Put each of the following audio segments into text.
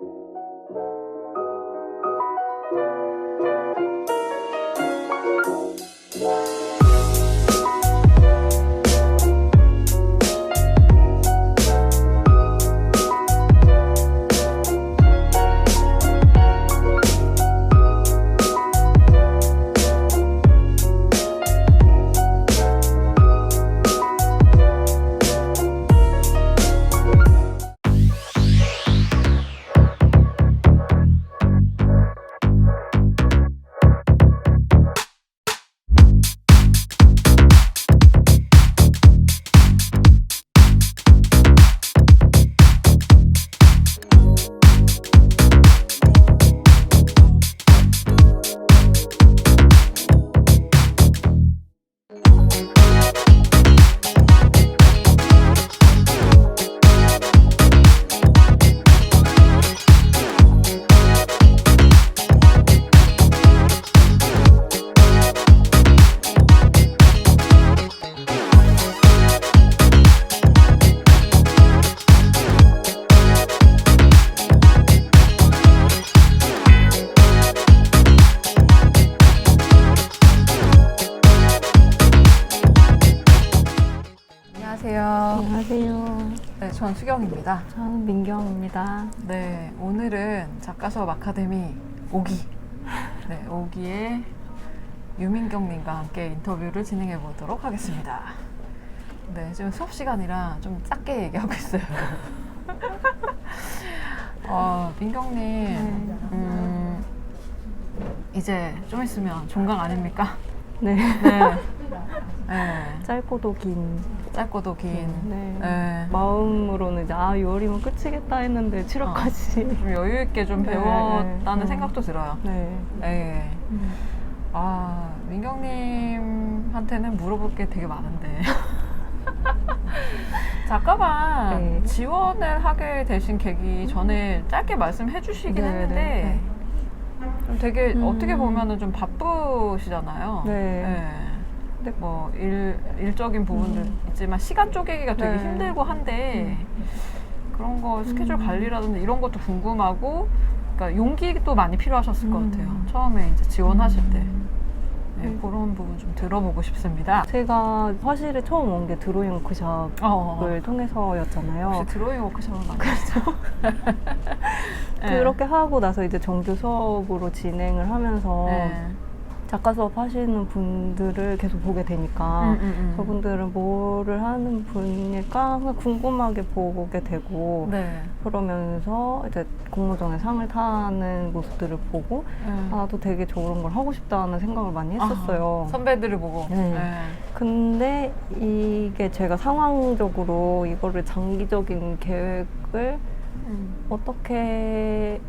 안 민경입니다. 네, 오늘은 작가 수업 아카데미 오기. 네, 오기의 유민경님과 함께 인터뷰를 진행해 보도록 하겠습니다. 네, 지금 수업 시간이라 좀 작게 얘기하고 있어요. 어, 민경님, 음, 이제 좀 있으면 종강 아닙니까? 네. 네. 네. 짧고도 긴. 짧고도 긴. 네. 네. 마음으로는 이제 아 6월이면 끝이겠다 했는데 7월까지. 좀 여유 있게 좀 네, 배웠다는 네. 생각도 들어요. 네. 네. 아, 민경님한테는 물어볼 게 되게 많은데. 잠깐만 네. 지원을 하게 되신 계기 전에 짧게 말씀해 주시긴 네, 했는데 네, 좀 되게 음. 어떻게 보면은 좀 바쁘시잖아요. 네. 네. 뭐 일, 일적인 부분도 음. 있지만 시간 쪼개기가 되게 네. 힘들고 한데 그런 거 스케줄 음. 관리라든지 이런 것도 궁금하고 그러니까 용기도 많이 필요하셨을 것 음. 같아요. 처음에 이제 지원하실 때 음. 네, 네. 그런 부분 좀 들어보고 싶습니다. 제가 사실은 처음 온 게 드로잉 워크샵을 어, 통해서였잖아요. 혹시 드로잉 워크숍을 만드시죠? 네. 그렇게 하고 나서 이제 정규 수업으로 진행을 하면서 네. 작가 수업 하시는 분들을 계속 보게 되니까 음, 음, 음. 저분들은 뭐를 하는 분일까 궁금하게 보게 되고 네. 그러면서 이제 공모전에 상을 타는 모습들을 보고 네. 아, 나도 되게 저런 걸 하고 싶다는 생각을 많이 했었어요. 아, 선배들을 보고. 네. 네. 근데 이게 제가 상황적으로 이거를 장기적인 계획을 음. 어떻게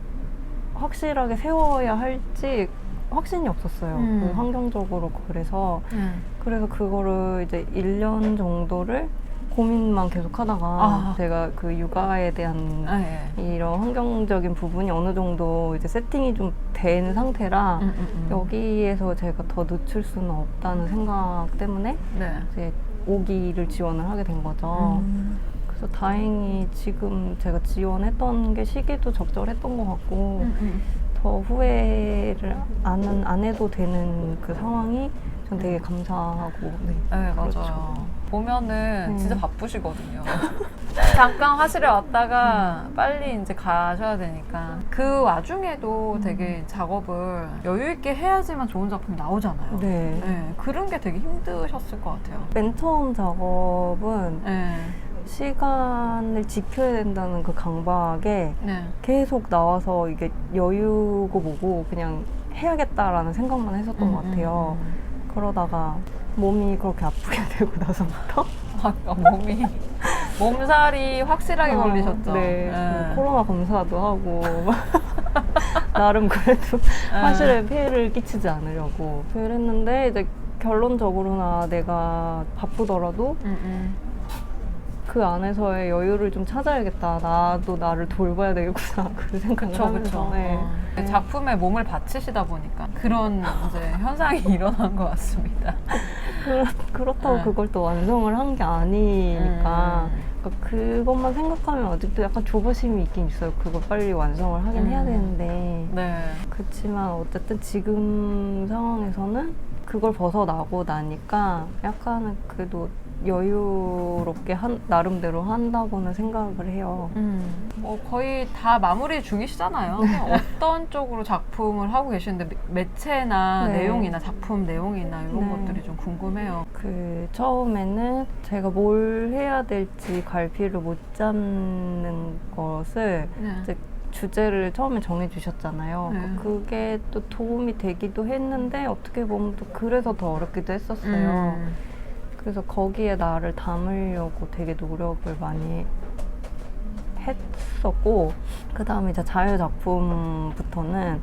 확실하게 세워야 할지 확신이 없었어요. 음. 그 환경적으로 그래서 네. 그래서 그거를 이제 1년 정도를 고민만 계속 하다가 아. 제가 그 육아에 대한 아, 예. 이런 환경적인 부분이 어느 정도 이제 세팅이 좀 된 상태라 음, 음, 음. 여기에서 제가 더 늦출 수는 없다는 생각 때문에 네. 이제 오기를 지원을 하게 된 거죠. 음. 그래서 다행히 지금 제가 지원했던 게 시기도 적절했던 것 같고 음, 음. 더 후회를 안, 안 해도 되는 그 상황이 전 되게 감사하고 네. 네, 그렇죠. 맞아요. 보면은 네. 진짜 바쁘시거든요. 잠깐 화실에 왔다가 빨리 이제 가셔야 되니까 그 와중에도 음. 되게 작업을 여유 있게 해야지만 좋은 작품이 나오잖아요. 네. 네, 그런 게 되게 힘드셨을 것 같아요. 맨 처음 작업은 네, 시간을 지켜야 된다는 그 강박에 네. 계속 나와서 이게 여유고 뭐고 그냥 해야겠다라는 생각만 했었던 것 같아요. 음, 그러다가 몸이 그렇게 아프게 되고 나서부터 음. 아, 몸이 몸살이 확실하게 어, 걸리셨죠. 네. 네. 그 코로나 검사도 하고 나름 그래도 네. 사실은 피해를 끼치지 않으려고 그랬는데 이제 결론적으로나 내가 바쁘더라도 음, 음. 그 안에서의 여유를 좀 찾아야겠다. 나도 나를 돌봐야 되겠구나. 그 생각을 그쵸, 하면서 그쵸. 네. 어. 네. 작품에 몸을 바치시다 보니까 그런 이제 현상이 일어난 것 같습니다. 그렇, 그렇 다고 네. 그걸 또 완성을 한 게 아니니까 음. 그러니까 그것만 생각하면 아직도 약간 조바심이 있긴 있어요. 그걸 빨리 완성을 하긴 해야 음. 되는데. 네. 그렇지만 어쨌든 지금 상황에서는 그걸 벗어나고 나니까 약간은 그래도 여유롭게 한, 나름대로 한다고는 생각을 해요. 음, 뭐 거의 다 마무리 중이시잖아요. 어떤 쪽으로 작품을 하고 계시는데 매- 매체나 네. 내용이나 작품 내용이나 이런 네. 것들이 좀 궁금해요. 그 처음에는 제가 뭘 해야 될지 갈피를 못 잡는 것을 네. 이제 주제를 처음에 정해주셨잖아요. 네. 그- 그게 또 도움이 되기도 했는데 어떻게 보면 또 그래서 더 어렵기도 했었어요. 음. 그래서 거기에 나를 담으려고 되게 노력을 많이 했었고 그 다음에 이제 자유 작품부터는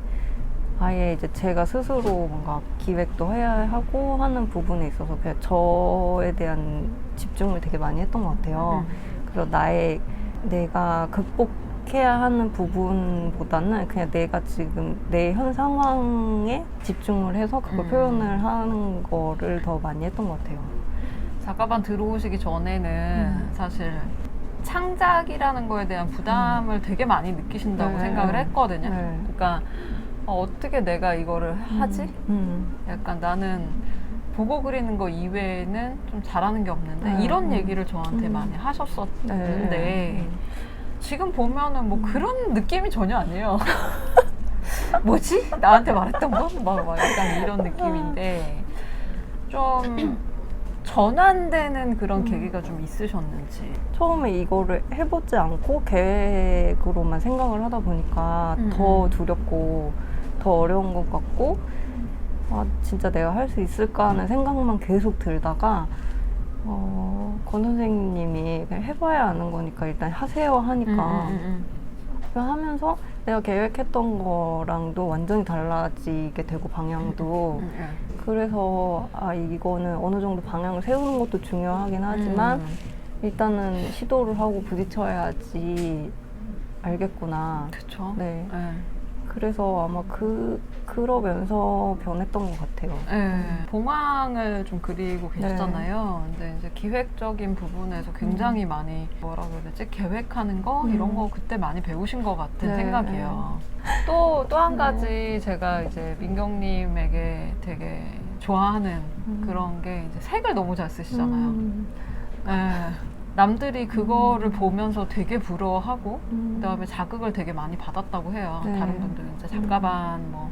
아예 이제 제가 스스로 뭔가 기획도 해야 하고 하는 부분에 있어서 그냥 저에 대한 집중을 되게 많이 했던 것 같아요. 음. 그래서 나의 내가 극복해야 하는 부분보다는 그냥 내가 지금 내 현 상황에 집중을 해서 그걸 음. 표현을 하는 거를 더 많이 했던 것 같아요. 작가반 들어오시기 전에는 음. 사실 창작이라는 거에 대한 부담을 되게 많이 느끼신다고 네. 생각을 했거든요. 네. 그러니까 어, 떻게 내가 이거를 하지? 음. 약간 나는 보고 그리는 거 이외에는 좀 잘하는 게 없는데 네. 이런 음. 얘기를 저한테 음. 많이 하셨었는데 네. 지금 보면은 뭐 음. 그런 느낌이 전혀 아니에요. 뭐지? 나한테 말했던 거? 막, 막 약간 이런 느낌인데 좀 전환되는 그런 음. 계기가 좀 있으셨는지. 처음에 이거를 해보지 않고 계획으로만 생각을 하다 보니까 음, 더 음. 두렵고 더 어려운 것 같고 아 진짜 내가 할 수 있을까 하는 생각만 계속 들다가 어, 권 선생님이 그냥 해봐야 아는 거니까 일단 하세요 하니까 음, 그 하면서 내가 계획했던 거랑도 완전히 달라지게 되고 방향도 음, 음, 음. 그래서 아 이거는 어느 정도 방향을 세우는 것도 중요하긴 하지만 음. 일단은 시도를 하고 부딪혀야지 알겠구나. 그쵸. 네. 네. 그래서 아마 그 그러면서 변했던 것 같아요. 네, 봉황을 좀 그리고 계셨잖아요. 근데 이제 기획적인 부분에서 굉장히 많이 뭐라 그래야 되지? 계획하는 거 이런 음. 거 그때 많이 배우신 것 같은 네, 생각이에요. 또 또 한 가지 제가 이제 민경님에게 되게 좋아하는 음. 그런 게 이제 색을 너무 잘 쓰시잖아요. 음. 네. 남들이 그거를 음. 보면서 되게 부러워하고 음. 그다음에 자극을 되게 많이 받았다고 해요. 네. 다른 분들은 이제 작가반 뭐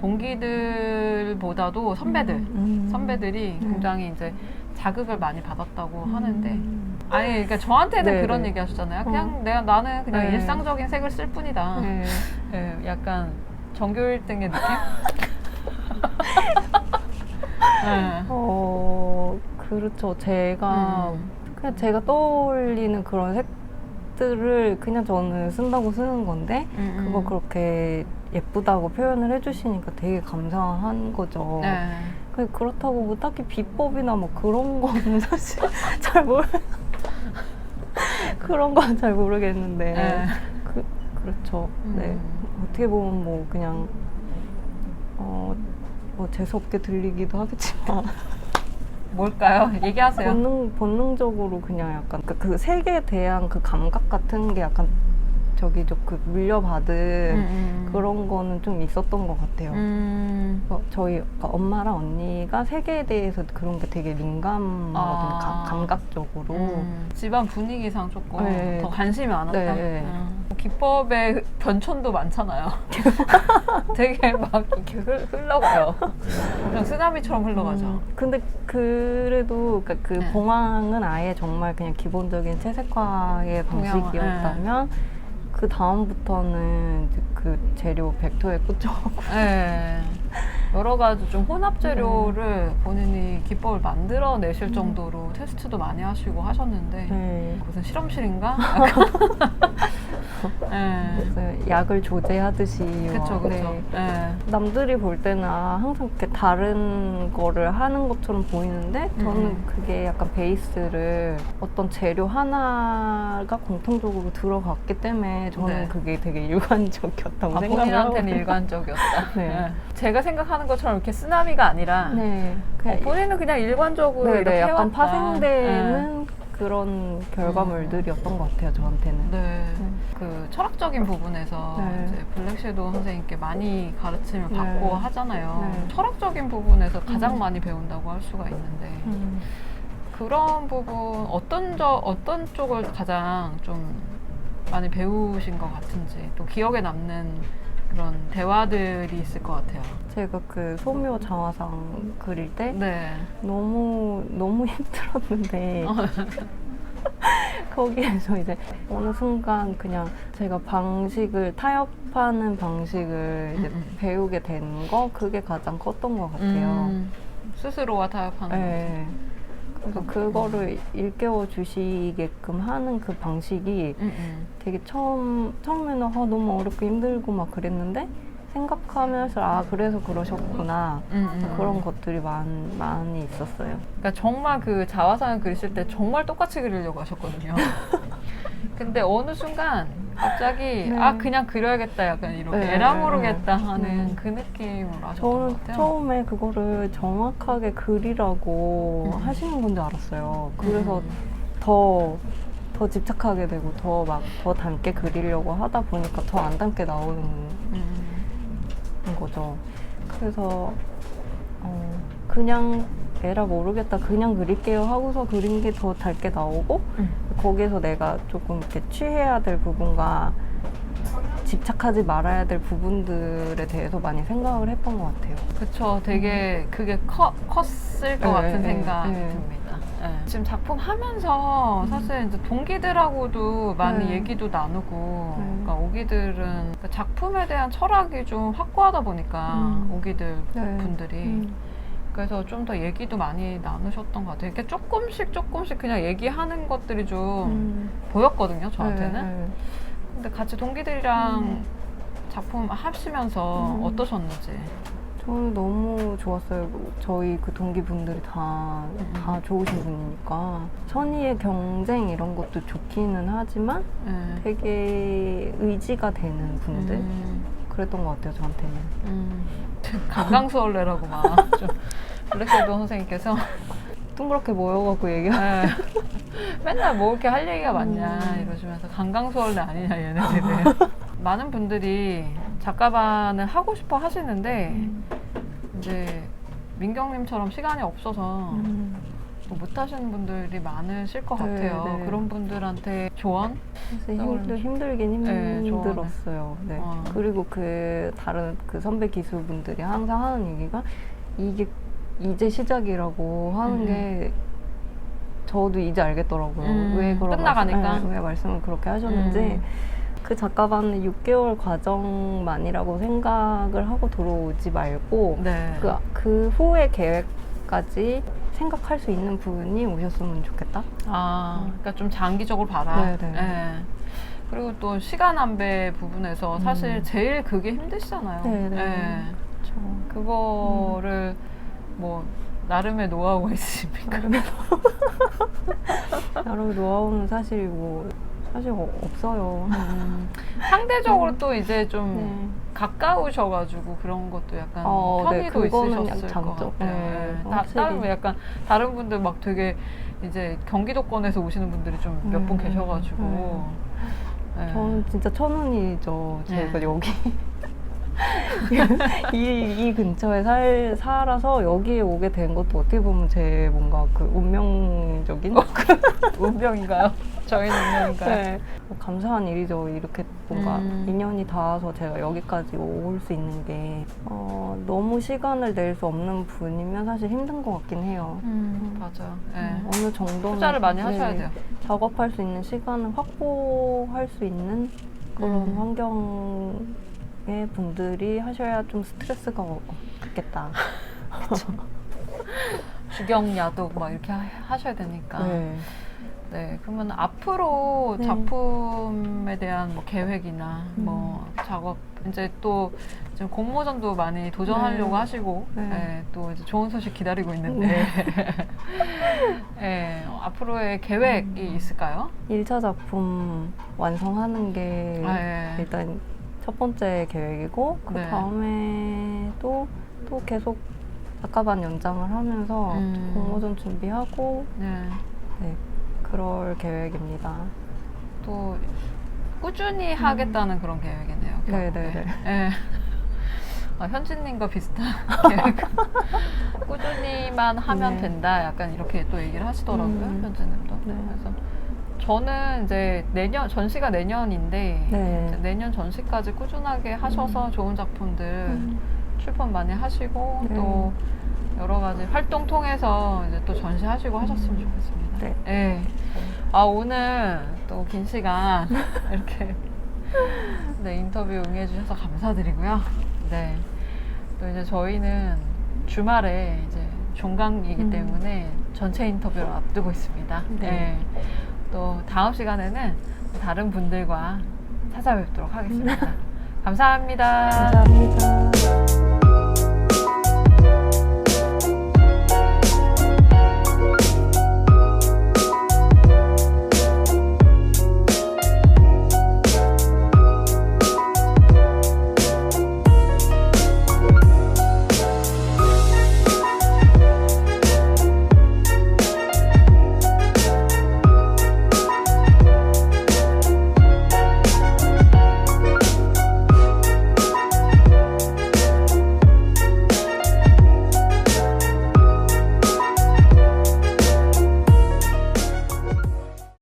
동기들보다도 선배들 음. 선배들이 음. 굉장히 이제 자극을 많이 받았다고 음. 하는데 아니 그러니까 저한테는 네, 그런 네. 얘기 하셨잖아요. 그냥 어. 내가 나는 그냥 네. 일상적인 색을 쓸 뿐이다. 네. 예, 약간 전교 1등의 느낌? 네. 어 그렇죠. 제가 음. 그냥 제가 떠올리는 그런 색들을 그냥 저는 쓴다고 쓰는 건데 음, 그거 음. 그렇게 예쁘다고 표현을 해주시니까 되게 감사한 거죠. 네. 그- 그렇다고 뭐 딱히 비법이나 뭐 그런 거는 사실 잘 모르 그런 건 잘 모르겠는데 네. 그, 그렇죠. 네 음. 어떻게 보면 뭐 그냥 어 뭐 재수 없게 들리기도 하겠지만 뭘까요? 얘기하세요. 본능 본능적으로 그냥 약간 그, 그 색에 대한 그 감각 같은 게 약간 저기 저 그 물려받은 음, 음. 그런 거는 좀 있었던 것 같아요. 음. 어, 저희 그러니까 엄마랑 언니가 세계에 대해서 그런 게 되게 민감하거든요. 아. 감- 감각적으로. 음, 집안 분위기상 조금 네. 더 관심이 많았다. 네. 음. 기법의 변천도 많잖아요. 되게 막 이렇게 흘- 흘러가요. 그냥 쓰나미처럼 흘러가죠. 음, 근데 그래도 그러니까 그 네. 봉황은 아예 정말 그냥 기본적인 채색화의 방식이었다면 그 다음부터는 그 재료 벡터에 꽂혀갖고 네. 여러 가지 좀 혼합 재료를 본인이 기법을 만들어 내실 음. 정도로 테스트도 많이 하시고 하셨는데 네. 무슨 실험실인가? 네. 그래서 약을 조제하듯이 그쵸, 막, 그쵸. 네. 네. 남들이 볼 때는 아, 항상 이렇게 다른 거를 하는 것처럼 보이는데 저는 음. 그게 약간 베이스를 어떤 재료 하나가 공통적으로 들어갔기 때문에 저는 네. 그게 되게 일관적이었다고 아, 생각을 본인한테는 하거든요. 일관적이었다. 네. 네. 제가 생각하는 것처럼 이렇게 쓰나미가 아니라 네. 어, 본인은 그냥 일관적으로 네, 이렇게 네, 약간 해왔다. 파생되는 그런 결과물들이었던 것 같아요 저한테는. 네. 네. 그 철학적인 부분에서 네. 이제 블랙섀도우 선생님께 많이 가르침을 네. 받고 하잖아요. 네. 철학적인 부분에서 가장 음. 많이 배운다고 할 수가 있는데 음. 그런 부분 어떤 저 어떤 쪽을 가장 좀 많이 배우신 것 같은지 또 기억에 남는 그런 대화들이 있을 것 같아요. 제가 그 소묘 장화상 그릴 때 네. 너무 너무 힘들었는데 거기에서 이제 어느 순간 그냥 제가 방식을 타협하는 방식을 이제 음, 음. 배우게 된 거 그게 가장 컸던 것 같아요. 음, 스스로와 타협하는 네. 그래서 음. 그거를 일깨워 주시게끔 하는 그 방식이 거. 음, 음. 되게 처음 처음에는 아, 너무 어렵고 힘들고 막 그랬는데 생각하면서 아 그래서 그러셨구나 음, 음. 그런 것들이 많, 많이 있었어요. 그러니까 정말 그 자화상을 그리실 때 정말 똑같이 그리려고 하셨거든요. 근데 어느 순간 갑자기 네. 아 그냥 그려야겠다 약간 이렇게 네, 에라 네, 모르겠다 네. 하는 음. 그 느낌으로 하셨던 저는 것 같아요. 처음에 그거를 정확하게 그리라고 음. 하시는 건줄 알았어요. 그래서 음. 더, 더 집착하게 되고 더 막 더 닮게 그리려고 하다 보니까 더 안 닮게 나오는 음. 거죠. 그래서 어, 그냥 에라 모르겠다 그냥 그릴게요 하고서 그린 게 더 닮게 나오고 음. 거기에서 내가 조금 이렇게 취해야 될 부분과 집착하지 말아야 될 부분들에 대해서 많이 생각을 했던 것 같아요. 그쵸. 되게 그게 커, 컸을 것 네, 같은 네, 생각이 네. 듭니다. 네. 지금 작품 하면서 사실 이제 동기들하고도 많이 네. 얘기도 나누고, 네. 그러니까 오기들은 그 작품에 대한 철학이 좀 확고하다 보니까 음. 오기들 네. 분들이 음. 그래서 좀 더 얘기도 많이 나누셨던 것 같아요. 이렇게 조금씩 조금씩 그냥 얘기하는 것들이 좀 음. 보였거든요, 저한테는. 네, 네. 근데 같이 동기들이랑 음. 작품 하시면서 음. 어떠셨는지. 저는 너무 좋았어요. 저희 그 동기분들이 다, 음. 다 좋으신 분이니까. 선의의 경쟁 이런 것도 좋기는 하지만 네. 되게 의지가 되는 분들? 음. 그랬던 것 같아요, 저한테는. 음, 강강수월래라고 막좀 블랙섀도우 선생님께서 둥그렇게 모여갖고 얘기하 네. 맨날 뭐 이렇게 할 얘기가 많냐 음. 이러시면서 강강수월래 아니냐 얘네들이 많은 분들이 작가반을 하고 싶어 하시는데 이제 민경님처럼 시간이 없어서 음. 뭐 못하시는 분들이 많으실 것 네, 같아요 네. 그런 분들한테 조언? 사실 힘들, 힘들긴 네, 힘들었어요. 네. 어. 그리고 그 다른 그 선배 기수분들이 항상 하는 얘기가 이게 이제 시작이라고 하는 음. 게 저도 이제 알겠더라고요. 음, 왜 그런 끝나가니까? 말씀, 네, 왜 말씀을 그렇게 하셨는지 음. 그 작가반은 6개월 과정만이라고 생각을 하고 들어오지 말고 네. 그, 그 후의 계획 까지 생각할 수 있는 분이 오셨으면 좋겠다. 아, 그러니까 좀 장기적으로 봐라. 네, 네. 예. 그리고 또 시간 안배 부분에서 사실 음. 제일 그게 힘드시잖아요. 네, 네. 예. 저 그거를 뭐 나름의 노하우가 있으십니까? 나름 노하우는 사실 뭐 사실 어- 없어요. 음, 상대적으로 또 이제 좀 네. 가까우셔가지고 그런 것도 약간 어, 네, 편의도 그거는 있으셨을 약 것. 같아요. 네, 예. 다. 다른 약간 다른 분들 막 되게 이제 경기도권에서 오시는 분들이 좀 몇분 음, 계셔가지고. 예. 저는 진짜 천운이죠. 제가 네. 여기 이, 이 근처에 살, 살아서 여기에 오게 된 것도 어떻게 보면 제 뭔가 그 운명적인 운명인가요? 저희는 운명인가요? 네. 뭐 감사한 일이죠. 이렇게 뭔가 음. 인연이 닿아서 제가 여기까지 올 수 있는 게 어, 너무 시간을 낼 수 없는 분이면 사실 힘든 것 같긴 해요. 음, 맞아요. 예. 음, 어느 정도는 투자를 많이 네, 하셔야 돼요. 작업할 수 있는 시간을 확보할 수 있는 그런 음. 환경의 분들이 하셔야 좀 스트레스가 어- 없겠다. 주경, 야독 막 이렇게 하- 하셔야 되니까. 네. 네. 그러면 앞으로 네. 작품에 대한 뭐 계획이나 음. 뭐 작업 이제 또 지금 공모전도 많이 도전하려고 네. 하시고 네. 예, 또 이제 좋은 소식 기다리고 있는데 예, 어, 앞으로의 계획이 음. 있을까요? 1차 작품 완성하는 게 아, 예. 일단 첫 번째 계획이고 그 네. 다음에 또, 또 계속 작가반 연장을 하면서 음. 공모전 준비하고 네. 네, 그럴 계획입니다. 또 꾸준히 하겠다는 그런 계획이네요. 결국에. 음. 네네네. 예. 아, 현진님과 비슷한 계획. 꾸준히만 하면 네. 된다. 약간 이렇게 또 얘기를 하시더라고요. 음. 현진님도. 네. 그래서 저는 이제 내년 전시가 내년인데 네. 내년 전시까지 꾸준하게 하셔서 좋은 작품들 음. 출판 많이 하시고 네. 또 여러 가지 활동 통해서 이제 또 전시하시고 하셨으면 좋겠습니다. 네. 예. 아 오늘 또 긴 시간 이렇게 네 인터뷰 응해주셔서 감사드리고요. 네. 또 이제 저희는 주말에 이제 종강이기 음. 때문에 전체 인터뷰를 앞두고 있습니다. 네. 네. 또 다음 시간에는 다른 분들과 찾아뵙도록 하겠습니다. 감사합니다. 감사합니다.